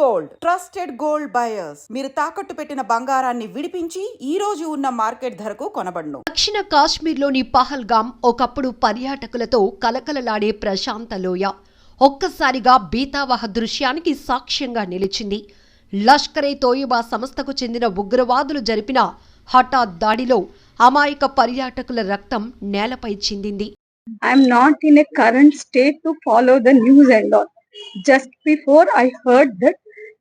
Gold. Trusted gold buyers. మీరు తాకట్టు పెట్టిన బంగారాన్ని విడిపించి ఈ రోజు ఉన్న మార్కెట్ ధరకు కొనబడును. దక్షిణ కాశ్మీర్లోని పహల్గామ్ ఒకప్పుడు పర్యాటకులతో కలకలలాడే ప్రశాంత లోయ. ఒక్కసారిగా బీతావహ దృశ్యానికి సాక్ష్యంగా నిలిచింది. లష్కరే తోయిబా సంస్థకు చెందిన ఉగ్రవాదులు జరిపిన హఠాత్ దాడిలో అమాయక పర్యాటకుల రక్తం నేలపై చిందింది. I'm not in a current state to follow the news and all. Just before I heard that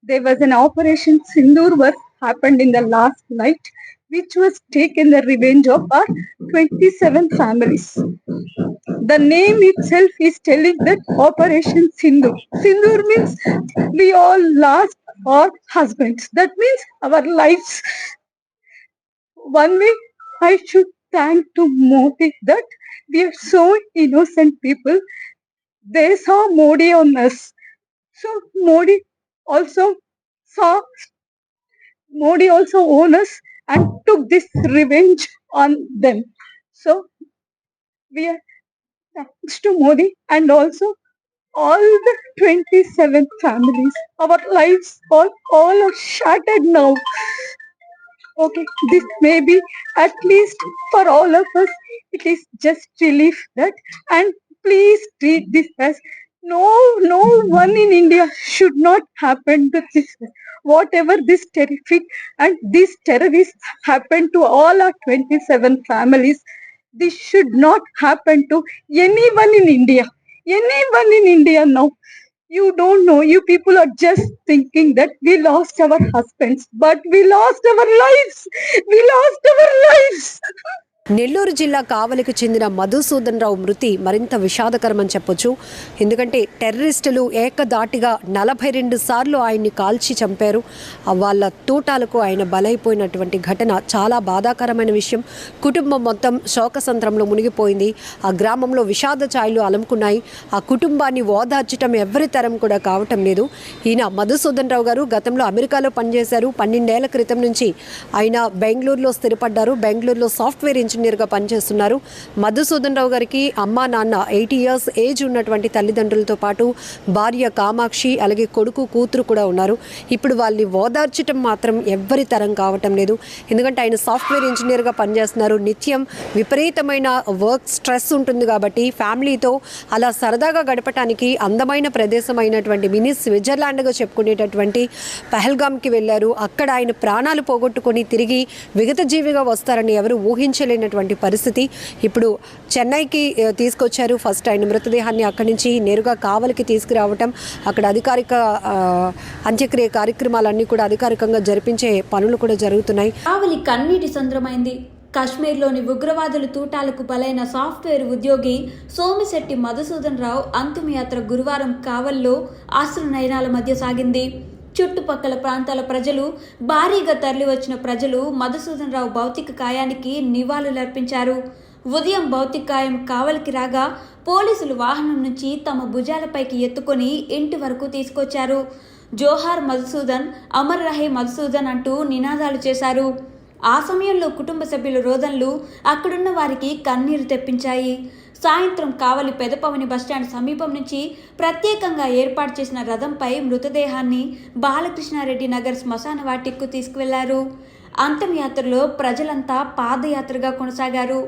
there was an operation Sindoor was happened in the last night, which was taken the revenge of our 27 families. The name itself is telling that Operation Sindoor. Sindoor means we all lost our husbands. That means our lives. One way I should thank to Modi that we are so innocent people. They saw Modi on us. So Modi also saw Modi also owned us and took this revenge on them. So we are thanks to Modi and also all the 27 families. Our lives all, all are shattered now. Okay, this may be at least for all of us, it is just relief that and please treat this as no no one in India should not happen to this. Whatever this terrific and this terrorists happened to all our 27 families this should not happen to anyone in India. Anyone in India now. You don't know. You people are just thinking that we lost our husbands but we lost our lives. We lost our lives Nellore జిల్లా కావలికి చెందిన మధుసూదన్ రావు మృతి మరింత విషాదకరమని చెప్పొచ్చు. ఎందుకంటే టెర్రరిస్టులు ఏకదాటిగా నలభై రెండు సార్లు ఆయన్ని కాల్చి చంపారు. వాళ్ళ తూటాలకు ఆయన బలైపోయినటువంటి ఘటన చాలా బాధాకరమైన విషయం. కుటుంబం మొత్తం శోకసంత్రంలో మునిగిపోయింది. ఆ గ్రామంలో విషాద ఛాయలు అలుముకున్నాయి. ఆ కుటుంబాన్ని ఓదార్చటం ఎవరి తరం కూడా కావటం లేదు. ఈయన మధుసూదన్ రావు గారు గతంలో అమెరికాలో పనిచేశారు. పన్నెండేళ్ళ క్రితం నుంచి ఆయన బెంగళూరులో స్థిరపడ్డారు. బెంగళూరులో సాఫ్ట్వేర్ ఇంజనీర్గా పనిచేస్తున్నారు. మధుసూదన్ రావు గారికి అమ్మా నాన్న ఎయిటీ ఇయర్స్ ఏజ్ ఉన్నటువంటి తల్లిదండ్రులతో పాటు భార్య కామాక్షి అలాగే కొడుకు కూతురు కూడా ఉన్నారు. ఇప్పుడు వాళ్ళని ఓదార్చటం మాత్రం ఎవ్వరి తరం కావటం లేదు. ఎందుకంటే ఆయన సాఫ్ట్వేర్ ఇంజనీర్గా పనిచేస్తున్నారు. నిత్యం విపరీతమైన వర్క్ స్ట్రెస్ ఉంటుంది కాబట్టి ఫ్యామిలీతో అలా సరదాగా గడపటానికి అందమైన ప్రదేశం అయినటువంటి మినీ స్విట్జర్లాండ్గా చెప్పుకునేటటువంటి పహల్గామ్కి వెళ్ళారు. అక్కడ ఆయన ప్రాణాలు పోగొట్టుకొని తిరిగి విగత జీవిగా వస్తారని ఎవరు ఊహించలేని ఊహించలేనటువంటి పరిస్థితి. ఇప్పుడు చెన్నైకి తీసుకొచ్చారు. ఫస్ట్ ఆయన మృతదేహాన్ని అక్కడి నుంచి నేరుగా కావలికి తీసుకురావటం అక్కడ అధికారిక అంత్యక్రియ కార్యక్రమాలన్నీ కూడా అధికారికంగా జరిపించే పనులు కూడా జరుగుతున్నాయి. కావలి కన్నీటి సంద్రమైంది. కాశ్మీర్లోని ఉగ్రవాదుల తూటాలకు బలైన సాఫ్ట్వేర్ ఉద్యోగి సోమిశెట్టి మధుసూదన్ రావు అంతిమయాత్ర గురువారం కావల్లో ఆశ్రు నయనాల మధ్య సాగింది. చుట్టుపక్కల ప్రాంతాల ప్రజలు భారీగా తరలివచ్చిన ప్రజలు మధుసూదన్ రావు భౌతిక కాయానికి నివాళులర్పించారు. ఉదయం భౌతిక కాయం కావలికి రాగా పోలీసులు వాహనం నుంచి తమ భుజాలపైకి ఎత్తుకొని ఇంటి వరకు తీసుకొచ్చారు. జోహార్ మధుసూదన్ అమర్ రహే మధుసూదన్ అంటూ నినాదాలు చేశారు. ఆ సమయంలో కుటుంబ సభ్యుల రోదనలు అక్కడున్న వారికి కన్నీరు తెప్పించాయి. సాయంత్రం కావలి పెదపవని బస్టాండ్ సమీపం నుంచి ప్రత్యేకంగా ఏర్పాటు చేసిన రథంపై మృతదేహాన్ని బాలకృష్ణారెడ్డి నగర్ శ్మశాన వాటిక్కు తీసుకువెళ్ళారు. అంతమయాత్రలో ప్రజలంతా పాదయాత్రగా కొనసాగారు.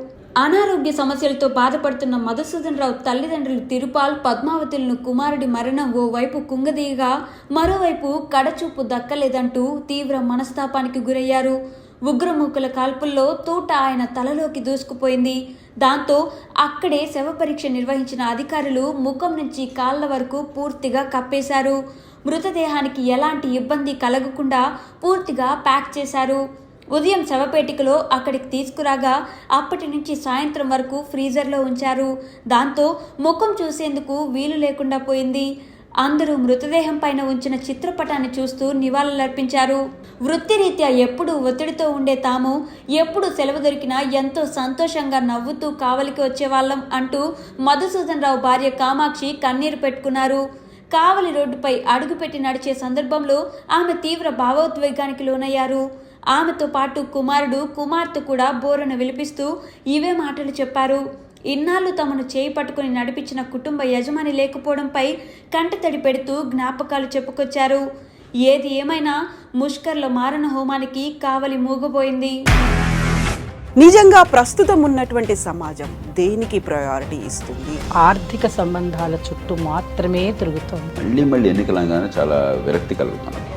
అనారోగ్య సమస్యలతో బాధపడుతున్న మధుసూదన్ రావు తల్లిదండ్రులు తిరుపాల్ పద్మావతులను కుమారుడి మరణం ఓ వైపు కుంగదీయగా మరోవైపు కడచూపు దక్కలేదంటూ తీవ్ర మనస్తాపానికి గురయ్యారు. ఉగ్రమూకల కాల్పుల్లో తూట ఆయన తలలోకి దూసుకుపోయింది. దాంతో అక్కడే శవ పరీక్ష నిర్వహించిన అధికారులు ముఖం నుంచి కాళ్ళ వరకు పూర్తిగా కప్పేశారు. మృతదేహానికి ఎలాంటి ఇబ్బంది కలగకుండా పూర్తిగా ప్యాక్ చేశారు. ఉదయం శవపేటికలో అక్కడికి తీసుకురాగా అప్పటి నుంచి సాయంత్రం వరకు ఫ్రీజర్లో ఉంచారు. దాంతో ముఖం చూసేందుకు వీలు లేకుండా పోయింది. అందరూ మృతదేహం పైన ఉంచిన చిత్రపటాన్ని చూస్తూ నివాళులర్పించారు. వృత్తిరీత్యా ఎప్పుడు ఒత్తిడితో ఉండే తాము ఎప్పుడు సెలవు దొరికినా ఎంతో సంతోషంగా నవ్వుతూ కావలికి వచ్చేవాళ్ళం అంటూ మధుసూదన్ రావు భార్య కామాక్షి కన్నీరు పెట్టుకున్నారు. కావలి రోడ్డుపై అడుగుపెట్టి నడిచే సందర్భంలో ఆమె తీవ్ర భావోద్వేగానికి లోనయ్యారు. ఆమెతో పాటు కుమారుడు కుమార్తె కూడా బోరను విలిపిస్తూ ఇవే మాటలు చెప్పారు. ఇన్నాళ్ళు తమను చేయి పట్టుకుని నడిపించిన కుటుంబ యజమాని లేకపోవడంపై కంటతడి పెడుతూ జ్ఞాపకాలు చెప్పుకొచ్చారు. ఏది ఏమైనా ముష్కర్ల మారణ హోమానికి కావలి మూగపోయింది నిజంగా ప్రస్తుతం ఉన్నటువంటి సమాజం దేనికి ప్రయారిటీ ఇస్తుంది? ఆర్థిక సంబంధాల చుట్టూ మాత్రమే తిరుగుతోంది. మళ్ళీ మళ్ళీ ఎన్నికలంగానే చాలా విరక్తి కలుగుతున్నాం